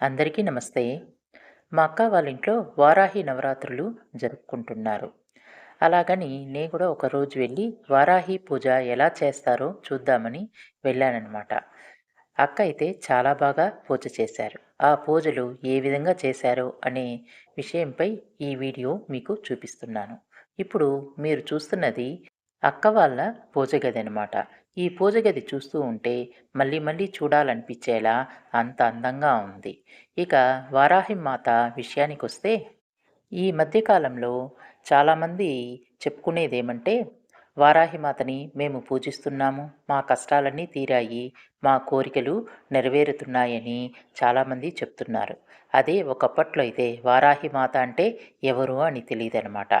అందరికీ నమస్తే. మా అక్క వాళ్ళ ఇంట్లో వారాహి నవరాత్రులు జరుపుకుంటున్నారు. అలాగని నేను కూడా ఒకరోజు వెళ్ళి వారాహి పూజ ఎలా చేస్తారో చూద్దామని వెళ్ళానన్నమాట. అక్క అయితే చాలా బాగా పూజ చేశారు. ఆ పూజలు ఏ విధంగా చేశారో అనే విషయంపై ఈ వీడియో మీకు చూపిస్తున్నాను. ఇప్పుడు మీరు చూస్తున్నది అక్క వాళ్ళ పూజ గది అనమాట ఈ పూజ గది చూస్తూ ఉంటే మళ్ళీ మళ్ళీ చూడాలనిపించేలా అంత అందంగా ఉంది. ఇక వారాహి మాత విషయానికి వస్తే ఈ మధ్యకాలంలో చాలామంది చెప్పుకునేది ఏమంటే వారాహి మాతని మేము పూజిస్తున్నాము మా కష్టాలన్నీ తీరాయి మా కోరికలు నెరవేరుతున్నాయని చాలామంది చెప్తున్నారు. అదే ఒకప్పట్లో అయితే వారాహి మాత అంటే ఎవరు అని తెలియదనమాట.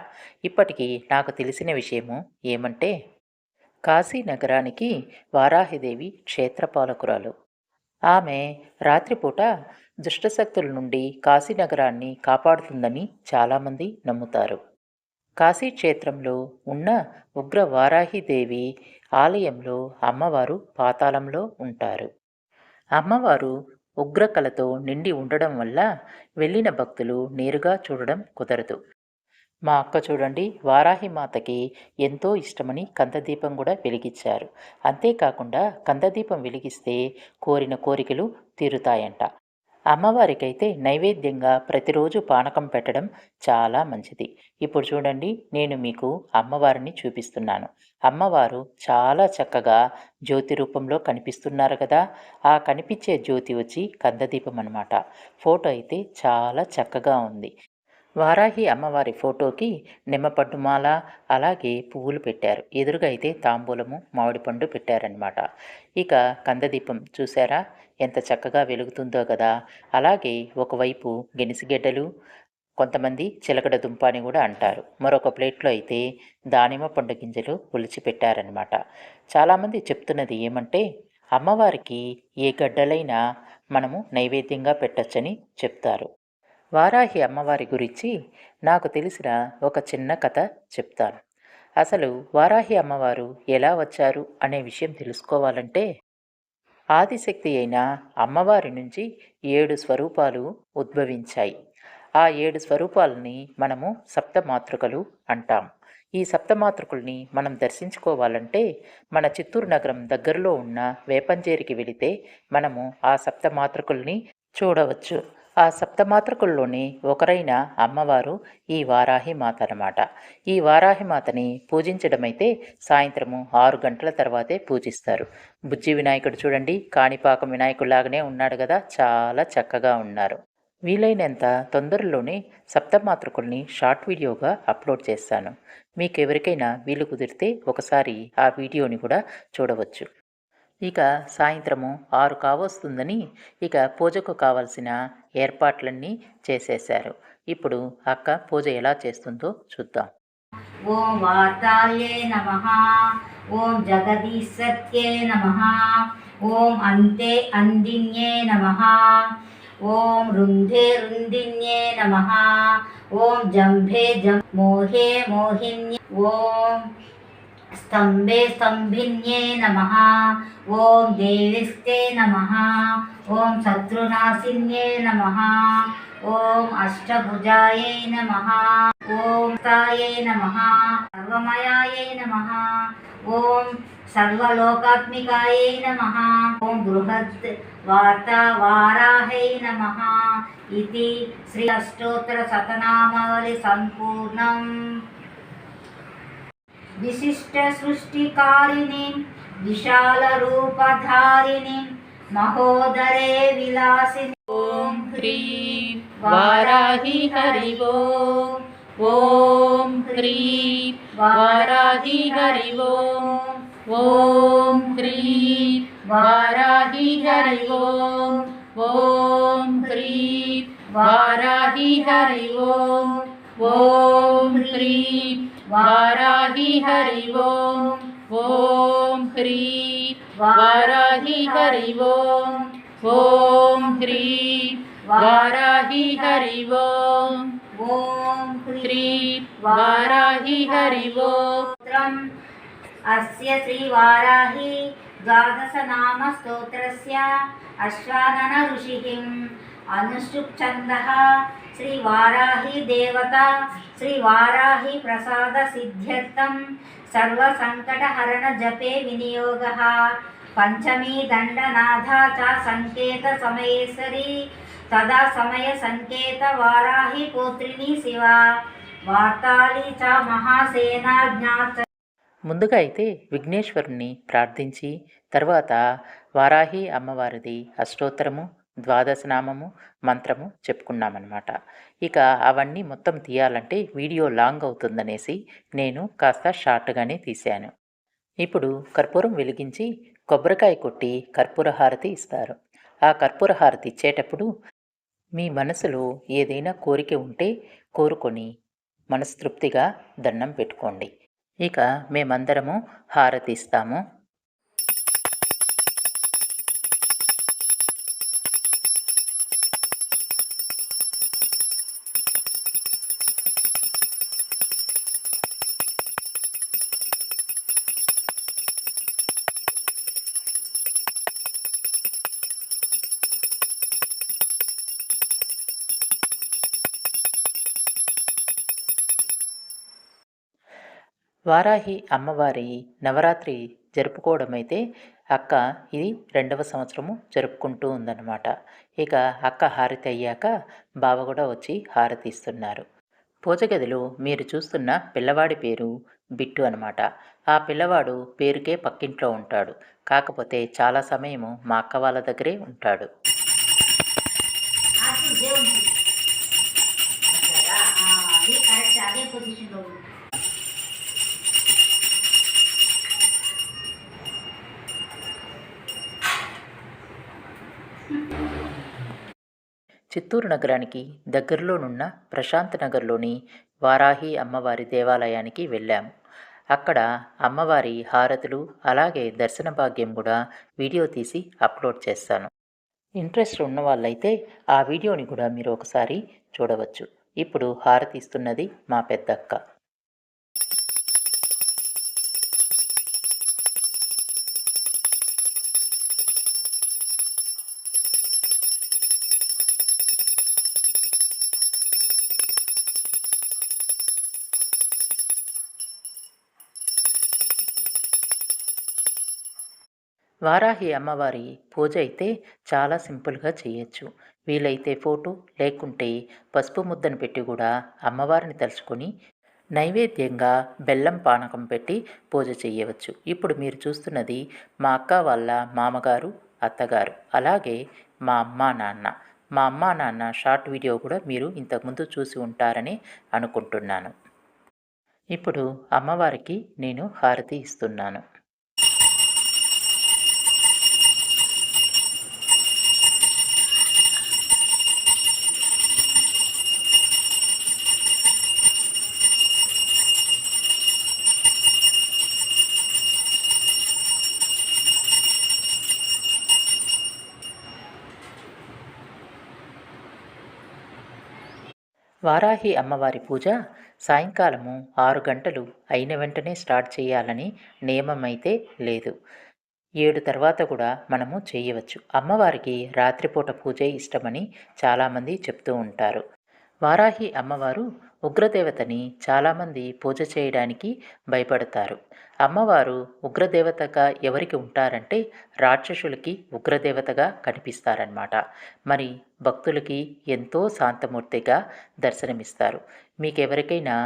ఇప్పటికీ నాకు తెలిసిన విషయము ఏమంటే కాశీ నగరానికి వారాహిదేవి క్షేత్రపాలకురాలు. ఆమె రాత్రిపూట దుష్టశక్తుల నుండి కాశీ నగరాన్ని కాపాడుతుందని చాలామంది నమ్ముతారు. కాశీ క్షేత్రంలో ఉన్న ఉగ్ర వారాహిదేవి ఆలయంలో అమ్మవారు పాతాళంలో ఉంటారు. అమ్మవారు ఉగ్రకళతో నిండి ఉండడం వల్ల వెళ్ళిన భక్తులు నేరుగా చూడడం కుదరదు. మా అక్క చూడండి వారాహి మాతకి ఎంతో ఇష్టమని కందదీపం కూడా వెలిగించారు. అంతేకాకుండా కందదీపం వెలిగిస్తే కోరిన కోరికలు తీరుతాయంట. అమ్మవారికైతే నైవేద్యంగా ప్రతిరోజు పానకం పెట్టడం చాలా మంచిది. ఇప్పుడు చూడండి నేను మీకు అమ్మవారిని చూపిస్తున్నాను. అమ్మవారు చాలా చక్కగా జ్యోతి రూపంలో కనిపిస్తున్నారు కదా? ఆ కనిపించే జ్యోతి వచ్చి కందదీపం అనమాట ఫోటో అయితే చాలా చక్కగా ఉంది. వారాహి అమ్మవారి ఫోటోకి నిమ్మపండు మాల అలాగే పువ్వులు పెట్టారు. ఎదురుగా అయితే తాంబూలము మామిడి పండు పెట్టారనమాట ఇక కందదీపం చూసారా ఎంత చక్కగా వెలుగుతుందో కదా! అలాగే ఒకవైపు గెనిసిగెడ్డలు కొంతమంది చిలకడ దుంప అని కూడా అంటారు. మరొక ప్లేట్లో అయితే దానిమ్మ పండు గింజలు ఒలిచి పెట్టారనమాట చాలామంది చెప్తున్నది ఏమంటే అమ్మవారికి ఏ గడ్డలైనా మనము నైవేద్యంగా పెట్టచ్చని చెప్తారు. వారాహి అమ్మవారి గురించి నాకు తెలిసిన ఒక చిన్న కథ చెప్తాను. అసలు వారాహి అమ్మవారు ఎలా వచ్చారు అనే విషయం తెలుసుకోవాలంటే ఆదిశక్తి అయిన అమ్మవారి నుంచి ఏడు స్వరూపాలు ఉద్భవించాయి. ఆ ఏడు స్వరూపాలని మనము సప్తమాతృకలు అంటాం. ఈ సప్తమాతృకుల్ని మనం దర్శించుకోవాలంటే మన చిత్తూరు నగరం దగ్గరలో ఉన్న వేపంజేరికి వెళితే మనము ఆ సప్తమాతృకుల్ని చూడవచ్చు. ఆ సప్తమాతృకుల్లోని ఒకరైన అమ్మవారు ఈ వారాహి మాత అన్నమాట. ఈ వారాహి మాతని పూజించడమైతే సాయంత్రము ఆరు గంటల తర్వాతే పూజిస్తారు. బుజ్జి వినాయకుడు చూడండి కాణిపాకం వినాయకుడిలాగానే ఉన్నాడు కదా చాలా చక్కగా ఉన్నారు. వీలైనంత తొందరలోనే సప్తమాతృకుల్ని షార్ట్ వీడియోగా అప్లోడ్ చేస్తాను. మీకు ఎవరికైనా వీలు కుదిరితే ఒకసారి ఆ వీడియోని కూడా చూడవచ్చు. ఇక సాయంత్రము ఆరు కావస్తుందని ఇక పూజకు కావలసిన ఏర్పాట్లన్నీ చేసేశారు. ఇప్పుడు అక్క పూజ ఎలా చేస్తుందో చూద్దాం. ఓం వార్తాయే నమ. ఓం జగదీశత్యే నమ. ఓం అంతే అందిన్యే నమ. ఓం రుంధే రుందిన్యే నమ. ఓం జంభే జం మోహే మోహిన్యే. ఓం स्तम्भे स्तम्भिन्ये नमः ॐ देविस्ते नमः ॐ शत्रुनाशिन्ये नमः ॐ अष्टभुजायै नमः ॐ तायै नमः सर्वमयायै नमः ॐ सर्वलोकात्मिकायै नमः ॐ बृहत् वार्तावाराहै नमः इति श्री अष्टोत्तरशतनामावली सम्पूर्णम् विशिष्टसृष्टिकारिणीं विशालरूपधारिणीं महोदरे विलासिनी। ॐ ह्रीं वाराहि हरि ओम् ॐ ह्रीं वाराहि हरि ओम् ॐ ह्रीं वाराहि हरि ओम् ॐ ह्रीं वाराहि हरि ओम् ॐ ह्रीं वाराहि हरि ओम् ॐ ह्रीं। वाराहि हरि ओम् ॐ ह्रीं। वाराहि हरि ओम् ॐ ह्रीं। वाराहि हरि स्तोत्रम् अस्य श्रीवाराहि द्वादशनामस्तोत्रस्य अश्वानन ऋषिः అనుష్ఠుప్ ఛందః శ్రీ వారాహి దేవత శ్రీ వారాహి ప్రసాద సిద్ధ్యర్థం సర్వ జపే వినియోగः పంచమీ దండనాథా చ సంకేత సమయేశ్వరి తదా సమయ సంకేత వారాహి పోత్రిని శివ వార్తాళి చ మహాసేనాజ్ఞా ముందుగా అయితే విఘ్నేశ్వరుణ్ణి ప్రార్థించి తర్వాత వారాహి అమ్మవారిది అష్టోత్తరము ద్వాదశనామము మంత్రము చెప్పుకున్నామన్నమాట. ఇక అవన్నీ మొత్తం తీయాలంటే వీడియో లాంగ్ అవుతుందనేసి నేను కాస్త షార్ట్గానే తీశాను. ఇప్పుడు కర్పూరం వెలిగించి కొబ్బరికాయ కొట్టి కర్పూర హారతి ఇస్తారు. ఆ కర్పూర హారతి ఇచ్చేటప్పుడు మీ మనసులో ఏదైనా కోరిక ఉంటే కోరుకొని మనస్తృప్తిగా దండం పెట్టుకోండి. ఇక మేమందరము హారతి ఇస్తాము. వారాహి అమ్మవారి నవరాత్రి జరుపుకోవడం అయితే అక్క ఇది రెండవ సంవత్సరము జరుపుకుంటూ ఉందన్నమాట. ఇక అక్క హారతి అయ్యాక బావ కూడా వచ్చి హారతి ఇస్తున్నారు. పూజ గదిలో మీరు చూస్తున్న పిల్లవాడి పేరు బిట్టు అనమాట ఆ పిల్లవాడు పేరుకే పక్కింట్లో ఉంటాడు. కాకపోతే చాలా సమయము మా అక్క వాళ్ళ దగ్గరే ఉంటాడు. అదే పొజిషన్లో చిత్తూరు నగరానికి దగ్గరలోనున్న ప్రశాంత్ నగర్లోని వారాహి అమ్మవారి దేవాలయానికి వెళ్ళాము. అక్కడ అమ్మవారి హారతులు అలాగే దర్శన భాగ్యం కూడా వీడియో తీసి అప్లోడ్ చేస్తాను. ఇంట్రెస్ట్ ఉన్న వాళ్ళైతే ఆ వీడియోని కూడా మీరు ఒకసారి చూడవచ్చు. ఇప్పుడు హారతి ఇస్తున్నది మా పెద్దక్క. వారాహి అమ్మవారి పూజ అయితే చాలా సింపుల్గా చేయొచ్చు. వీలైతే ఫోటో లేకుంటే పసుపు ముద్దను పెట్టి కూడా అమ్మవారిని తలుచుకొని నైవేద్యంగా బెల్లం పానకం పెట్టి పూజ చేయవచ్చు. ఇప్పుడు మీరు చూస్తున్నది మా అక్క వాళ్ళ మామగారు అత్తగారు అలాగే మా అమ్మ నాన్న. మా అమ్మ నాన్న షార్ట్ వీడియో కూడా మీరు ఇంతకుముందు చూసి ఉంటారని అనుకుంటున్నాను. ఇప్పుడు అమ్మవారికి నేను హారతి ఇస్తున్నాను. వారాహి అమ్మవారి పూజ సాయంకాలము ఆరు గంటలు అయిన వెంటనే స్టార్ట్ చేయాలని నియమం అయితే లేదు. ఏడు తర్వాత కూడా మనము చేయవచ్చు. అమ్మవారికి రాత్రిపూట పూజే ఇష్టమని చాలామంది చెప్తూ ఉంటారు. వారాహి అమ్మవారు ఉగ్రదేవతని చాలామంది పూజ చేయడానికి భయపడతారు. అమ్మవారు ఉగ్రదేవతగా ఎవరికి ఉంటారంటే రాక్షసులకి ఉగ్రదేవతగా కనిపిస్తారన్నమాట. మరి భక్తులకి ఎంతో శాంతమూర్తిగా దర్శనమిస్తారు. మీకు ఎవరికైనా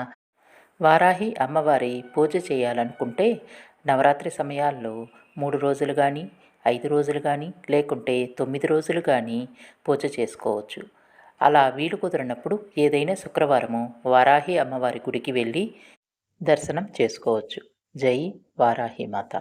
వారాహి అమ్మవారి పూజ చేయాలనుకుంటే నవరాత్రి సమయాల్లో మూడు రోజులు కానీ ఐదు రోజులు కానీ లేకుంటే తొమ్మిది రోజులు కానీ పూజ చేసుకోవచ్చు. అలా వీలు కుదిరినప్పుడు ఏదైనా శుక్రవారము వారాహి అమ్మవారి గుడికి వెళ్ళి దర్శనం చేసుకోవచ్చు. జై వారాహి మాత.